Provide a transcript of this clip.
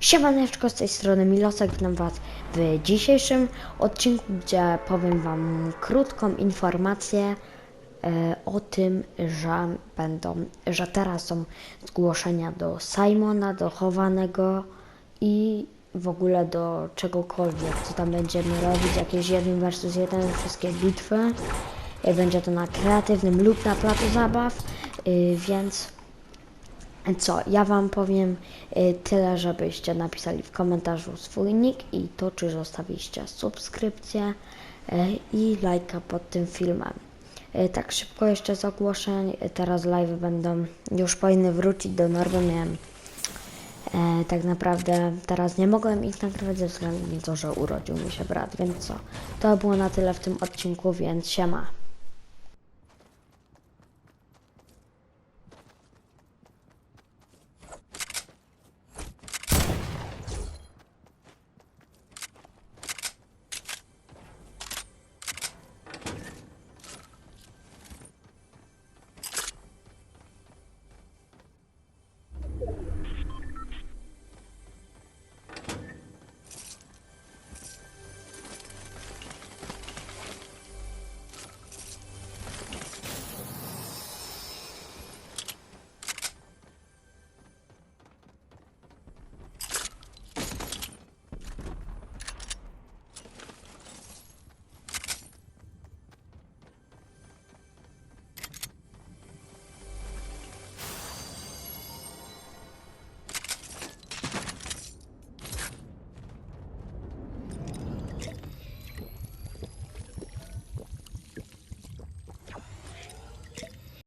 Siemaneczko, z tej strony Milosek, witam Was w dzisiejszym odcinku, gdzie powiem Wam krótką informację e, o tym, że będą, że teraz są zgłoszenia do Simona, do chowanego i w ogóle do czegokolwiek, co tam będziemy robić, jakieś 1 versus 1, wszystkie bitwy. E, Będzie to na kreatywnym lub na placu zabaw, e, więc co, ja wam powiem y, tyle, żebyście napisali w komentarzu swój nick i to, czy zostawiliście subskrypcję y, i lajka pod tym filmem. Y, Tak szybko jeszcze z ogłoszeń, teraz live będą, już powinny wrócić do normy, miałem e, tak naprawdę teraz nie mogłem ich nagrywać ze względu na to, że urodził mi się brat, więc co, to było na tyle w tym odcinku, więc siema.